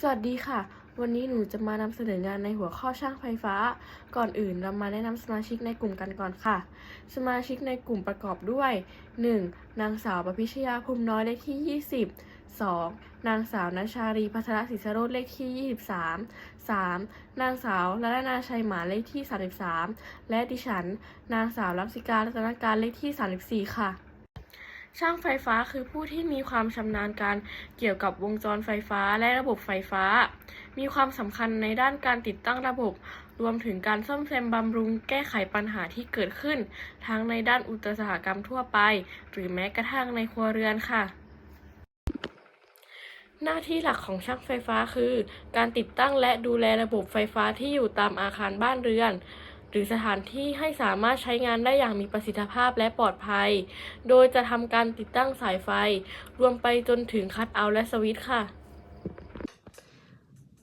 สวัสดีค่ะ วันนี้หนูจะมานำเสนองานในหัวข้อช่างไฟฟ้า ก่อนอื่นเรามาแนะนำสมาชิกในกลุ่มกันก่อนค่ะ สมาชิกในกลุ่มประกอบด้วย 1. นางสาวประพิชยาภูมิน้อยเลขที่ 20 2. นางสาวนัชารีพัทรศิษโรธเลขที่ 23 3. นางสาวรัตนาชัยหมาเลขที่ 33 และดิฉัน นางสาวรับสิการรัตนการเลขที่ 34 ค่ะ ช่างไฟฟ้าคือผู้ที่มีความชำนาญการเกี่ยวกับวงจรไฟฟ้าและระบบไฟฟ้า มีความสำคัญในด้านการติดตั้งระบบ รวมถึงการซ่อมแซมบำรุงแก้ไขปัญหาที่เกิดขึ้น ทั้งในด้านอุตสาหกรรมทั่วไป หรือแม้กระทั่งในครัวเรือนค่ะหน้าที่หลักของช่างไฟฟ้าคือ การติดตั้งและดูแลระบบไฟฟ้าที่อยู่ตามอาคารบ้านเรือน หรือสถานที่ให้สามารถใช้งานได้อย่างมีประสิทธิภาพและปลอดภัย โดยจะทำการติดตั้งสายไฟ รวมไปจนถึงคัทเอาท์และสวิตช์ค่ะ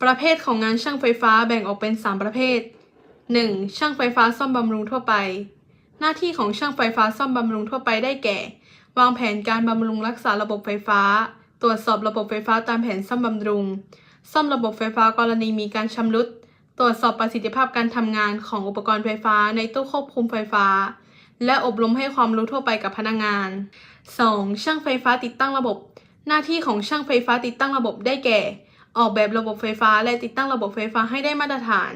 ประเภทของงานช่างไฟฟ้าแบ่งออกเป็น 3 ประเภท 1. ช่างไฟฟ้าซ่อมบำรุงทั่วไป หน้าที่ของช่างไฟฟ้าซ่อมบำรุงทั่วไปได้แก่ วางแผนการบำรุงรักษาระบบไฟฟ้า ตรวจสอบระบบไฟฟ้าตามแผนซ่อมบำรุง ซ่อมระบบไฟฟ้ากรณีมีการชำรุด ตรวจสอบประสิทธิภาพการทำงานของอุปกรณ์ไฟฟ้าในตู้ควบคุมไฟฟ้า และอบรมให้ความรู้ทั่วไปกับพนักงาน 2. ช่างไฟฟ้าติดตั้งระบบ หน้าที่ของช่างไฟฟ้าติดตั้งระบบได้แก่ ออกแบบระบบไฟฟ้าและติดตั้งระบบไฟฟ้าให้ได้มาตรฐาน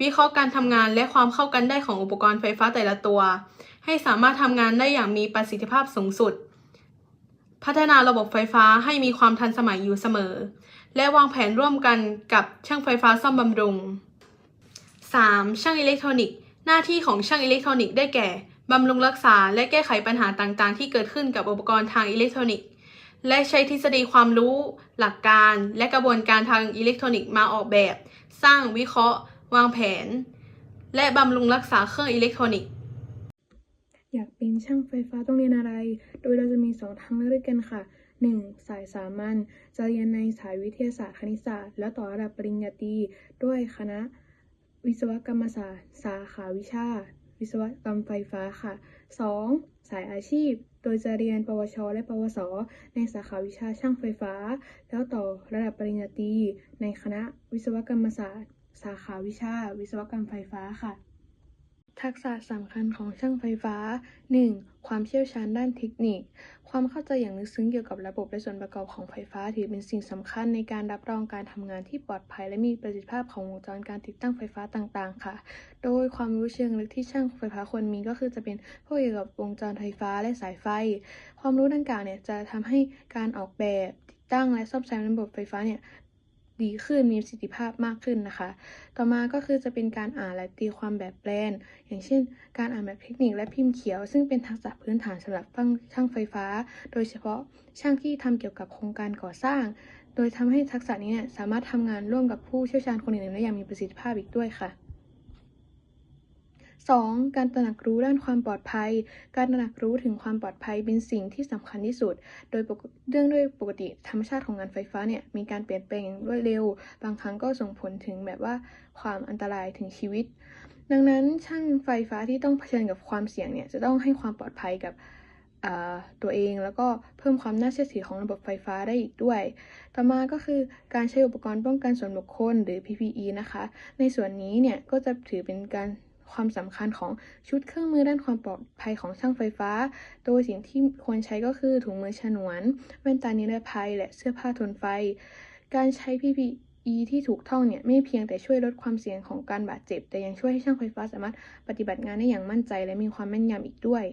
วิเคราะห์การทำงานและความเข้ากันได้ของอุปกรณ์ไฟฟ้าแต่ละตัว ให้สามารถทำงานได้อย่างมีประสิทธิภาพสูงสุด พัฒนาระบบไฟฟ้าให้มีความทันสมัยอยู่เสมอ และวางแผนร่วมกันกับช่างไฟฟ้าซ่อมบำรุง 3. ช่างอิเล็กทรอนิกส์ หน้าที่ของช่างอิเล็กทรอนิกส์ได้แก่ บำรุงรักษาและแก้ไขปัญหาต่างๆ ที่เกิดขึ้นกับอุปกรณ์ทางอิเล็กทรอนิกส์ และใช้ทฤษฎีความรู้ หลักการ และกระบวนการทางอิเล็กทรอนิกส์มาออกแบบ สร้างวิเคราะห์ วางแผน และบำรุงรักษาเครื่องอิเล็กทรอนิกส์อยากเป็นช่างไฟฟ้าต้องเรียนอะไร โดยเราจะมีสองทางเลือกด้วยกันค่ะ 1. สายสามัญจะเรียนในสายวิทยาศาสตร์คณิตศาสตร์ และต่อระดับปริญญาตรีด้วยคณะ วิศวกรรมศาสตร์ สาขาวิชา วิศวกรรมไฟฟ้าค่ะ 2. สายอาชีพ โดยจะเรียน ปวช และ ปวส ในสาขาวิชาช่างไฟฟ้า แล้วต่อระดับปริญญาตรีในคณะวิศวกรรมศาสตร์ สาขาวิชา วิศวกรรมไฟฟ้าค่ะ ทักษะสำคัญของช่างไฟฟ้า 1. ความเชี่ยวชาญด้านเทคนิค ความเข้าใจอย่างลึกซึ้งเกี่ยวกับระบบและส่วนประกอบของไฟฟ้า ถือเป็นสิ่งสำคัญในการรับรองการทำงานที่ปลอดภัย และมีประสิทธิภาพของวงจรการติดตั้งไฟฟ้าต่างๆ ค่ะ โดยความรู้เชิงลึกที่ช่างไฟฟ้าควรมีก็คือจะเป็นพวกเกี่ยวกับวงจรไฟฟ้าและสายไฟ ความรู้ดังกล่าวเนี่ยจะทำให้การออกแบบติดตั้งและซ่อมแซมระบบไฟฟ้าเนี่ย ดีขึ้นมีประสิทธิภาพมากขึ้นนะคะ ต่อมาก็คือจะเป็นการอ่านและตีความแบบแปลน อย่างเช่น การอ่านแบบเทคนิคและพิมพ์เขียว ซึ่งเป็นทักษะพื้นฐานสำหรับช่างไฟฟ้า โดยเฉพาะช่างที่ทำเกี่ยวกับโครงการก่อสร้าง โดยทำให้ทักษะนี้เนี่ยสามารถทำงานร่วมกับผู้เชี่ยวชาญคนอื่นได้อย่างมีประสิทธิภาพอีกด้วยค่ะ 2. การตระหนักรู้ด้านความปลอดภัย การตระหนักรู้ถึงความปลอดภัยเป็นสิ่งที่สำคัญที่สุด โดยเรื่องด้วยปกติธรรมชาติของงานไฟฟ้าเนี่ยมีการเปลี่ยนแปลงอย่างรวดเร็ว บางครั้งก็ส่งผลถึงแบบว่าความอันตรายถึงชีวิต ดังนั้นช่างไฟฟ้าที่ต้องเผชิญกับความเสี่ยงเนี่ยจะต้องให้ความปลอดภัยกับตัวเองแล้วก็เพิ่มความน่าเชื่อถือของระบบไฟฟ้าได้อีกด้วย ต่อมาก็คือการใช้อุปกรณ์ป้องกันส่วนบุคคลหรือ PPE นะคะ ในส่วนนี้เนี่ยก็จะถือเป็นการ ความสำคัญของชุดเครื่องมือด้านความปลอดภัยของช่างไฟฟ้า โดยสิ่งที่ควรใช้ก็คือถุงมือฉนวน แว่นตานิรภัย และเสื้อผ้าทนไฟ การใช้ PPE ที่ถูกต้องเนี่ยไม่เพียงแต่ช่วยลดความเสี่ยงของการบาดเจ็บ แต่ยังช่วยให้ช่างไฟฟ้าสามารถปฏิบัติงานได้อย่างมั่นใจ และมีความแม่นยำอีกด้วย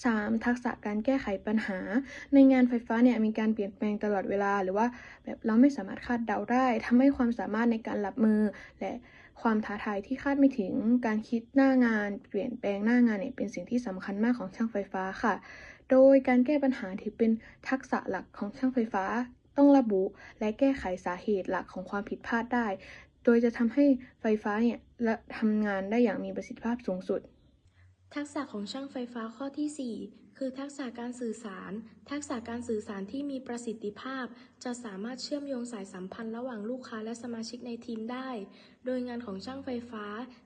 3. ทักษะการแก้ไขปัญหา ในงานไฟฟ้าเนี่ยมีการเปลี่ยนแปลงตลอดเวลา หรือว่าแบบเราไม่สามารถคาดเดาได้ทำให้ความสามารถในการรับมือ และ ความท้าทายที่คาดไม่ถึง การคิดหน้างาน เปลี่ยนแปลงหน้างานเนี่ยเป็นสิ่งที่สำคัญมากของช่างไฟฟ้าค่ะ โดยการแก้ปัญหาถือเป็นทักษะหลักของช่างไฟฟ้า ต้องระบุ และแก้ไขสาเหตุหลักของความผิดพลาดได้ โดยจะทำให้ไฟฟ้าเนี่ยทำงานได้อย่างมีประสิทธิภาพสูงสุด ทักษะของช่างไฟฟ้าข้อที่ 4 คือทักษะการสื่อสาร ทักษะการสื่อสารที่มีประสิทธิภาพ จะสามารถเชื่อมโยงสายสัมพันธ์ระหว่างลูกค้าและสมาชิกในทีมได้ โดยงานของช่างไฟฟ้า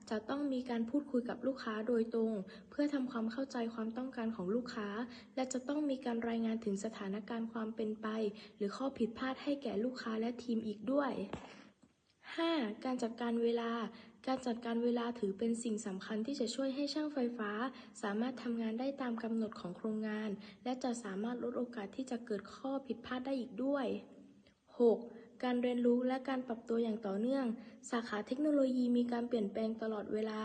จะต้องมีการพูดคุยกับลูกค้าโดยตรง เพื่อทำความเข้าใจความต้องการของลูกค้า และจะต้องมีการรายงานถึงสถานการณ์ความเป็นไป หรือข้อผิดพลาดให้แก่ลูกค้าและทีมอีกด้วย 5. การจัดการเวลา การจัดการเวลาถือเป็นสิ่งสำคัญที่จะช่วยให้ช่างไฟฟ้า สามารถทำงานได้ตามกำหนดของโครงงาน และจะสามารถลดโอกาสที่จะเกิดข้อผิดพลาดได้อีกด้วย 6. การเรียนรู้และการปรับตัวอย่างต่อเนื่อง สาขาเทคโนโลยีมีการเปลี่ยนแปลงตลอดเวลา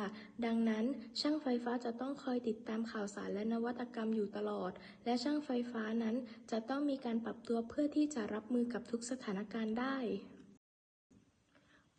ดังนั้น ช่างไฟฟ้าจะต้องคอยติดตามข่าวสารและนวัตกรรมอยู่ตลอด และช่างไฟฟ้านั้นจะต้องมีการปรับตัวเพื่อที่จะรับมือกับทุกสถานการณ์ได้